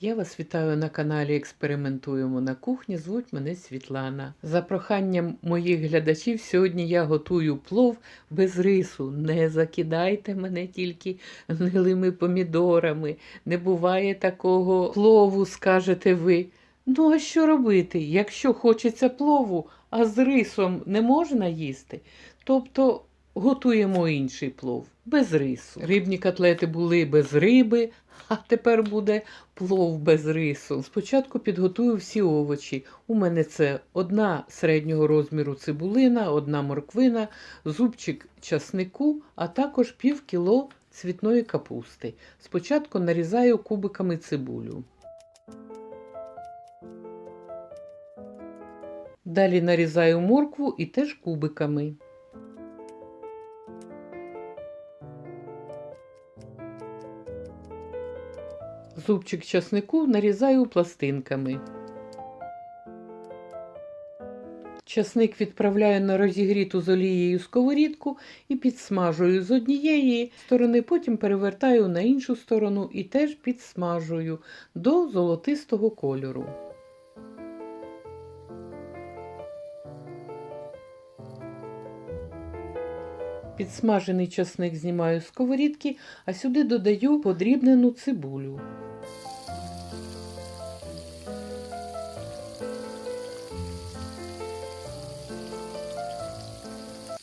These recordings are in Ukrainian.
Я вас вітаю на каналі Експериментуємо на кухні. Звуть мене Світлана. За проханням моїх глядачів, сьогодні я готую плов без рису. Не закидайте мене тільки гнилими помідорами. Не буває такого плову, скажете ви. Ну, а що робити? Якщо хочеться плову, а з рисом не можна їсти, тобто готуємо інший плов без рису. Рибні котлети були без риби, а тепер буде плов без рису. Спочатку підготую всі овочі. У мене це одна середнього розміру цибулина, одна морквина, зубчик часнику, а також пів кіло цвітної капусти. Спочатку нарізаю кубиками цибулю. Далі нарізаю моркву і теж кубиками. Зубчик часнику нарізаю пластинками. Часник відправляю на розігріту з олією сковорідку і підсмажую з однієї сторони, потім перевертаю на іншу сторону і теж підсмажую до золотистого кольору. Підсмажений часник знімаю з сковорідки, а сюди додаю подрібнену цибулю.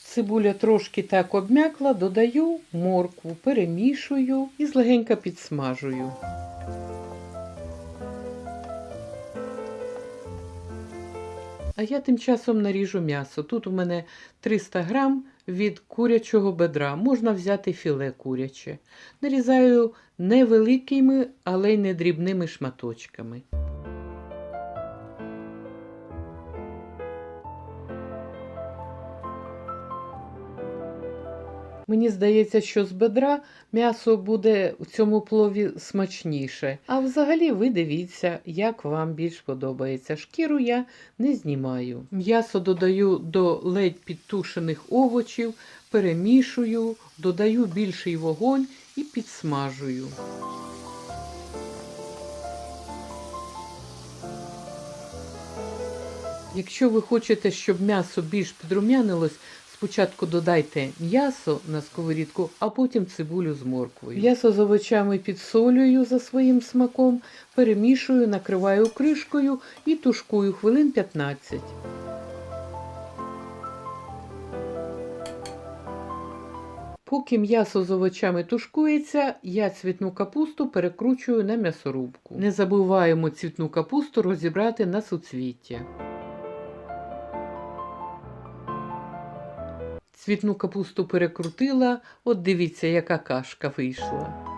Цибуля трошки так обмякла, додаю моркву, перемішую і злегенька підсмажую. А я тим часом наріжу м'ясо. Тут у мене 300 грам від курячого бедра. Можна взяти філе куряче. Нарізаю невеликими, але й не дрібними шматочками. Мені здається, що з бедра м'ясо буде у цьому плові смачніше. А взагалі ви дивіться, як вам більш подобається. Шкіру я не знімаю. М'ясо додаю до ледь підтушених овочів, перемішую, додаю більший вогонь і підсмажую. Якщо ви хочете, щоб м'ясо більш підрумянилось, Спочатку додайте м'ясо на сковорідку, а потім цибулю з морквою. М'ясо з овочами підсолюю за своїм смаком, перемішую, накриваю кришкою і тушкую хвилин 15. Поки м'ясо з овочами тушкується, я цвітну капусту перекручую на м'ясорубку. Не забуваємо цвітну капусту розібрати на суцвіття. Цвітну капусту перекрутила, от дивіться, яка кашка вийшла.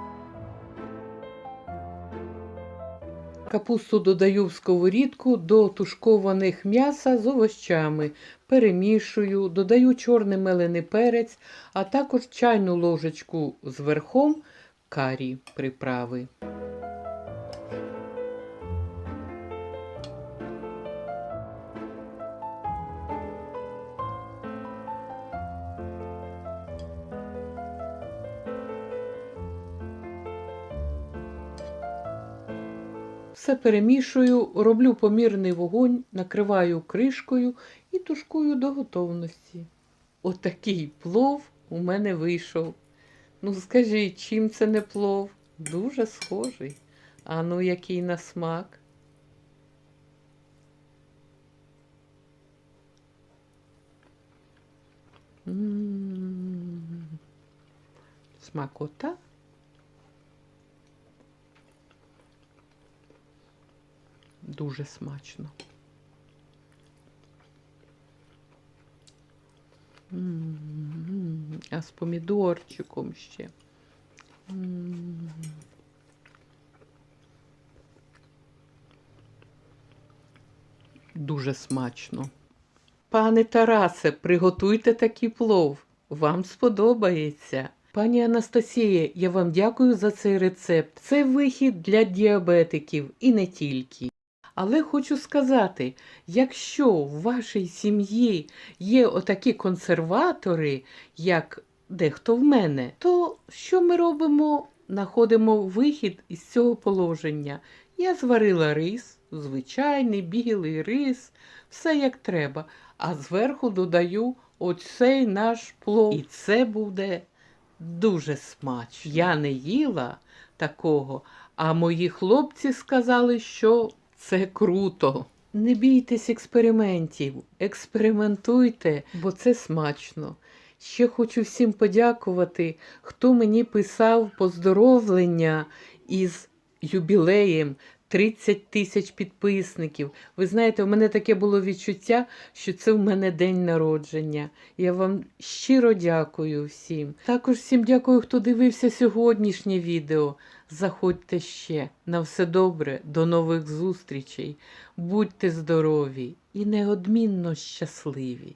Капусту додаю в сковорідку до тушкованих м'яса з овощами, перемішую, додаю чорний мелений перець, а також чайну ложечку з верхом карі приправи. Все перемішую, роблю помірний вогонь, накриваю кришкою і тушкую до готовності. Отакий плов у мене вийшов. Ну, скажіть, чим це не плов? Дуже схожий. А ну, який на смак. М-м-м. Смакота. Дуже смачно. А з помідорчиком ще. Дуже смачно. Пане Тарасе, приготуйте такий плов. Вам сподобається. Пані Анастасія, я вам дякую за цей рецепт. Це вихід для діабетиків і не тільки. Але хочу сказати, якщо в вашій сім'ї є отакі консерватори, як дехто в мене, то що ми робимо знаходимо вихід із цього положення. Я зварила рис, звичайний білий рис, все як треба. А зверху додаю оцей наш плов. І це буде дуже смачно. Я не їла такого, а мої хлопці сказали, що це круто. Не бійтесь експериментів, експериментуйте, бо це смачно. Ще хочу всім подякувати, хто мені писав поздоровлення із юбілеєм 30 тисяч підписників. Ви знаєте, у мене таке було відчуття, що це в мене день народження. Я вам щиро дякую всім. Також всім дякую, хто дивився сьогоднішнє відео. Заходьте ще. На все добре, до нових зустрічей. Будьте здорові і неодмінно щасливі.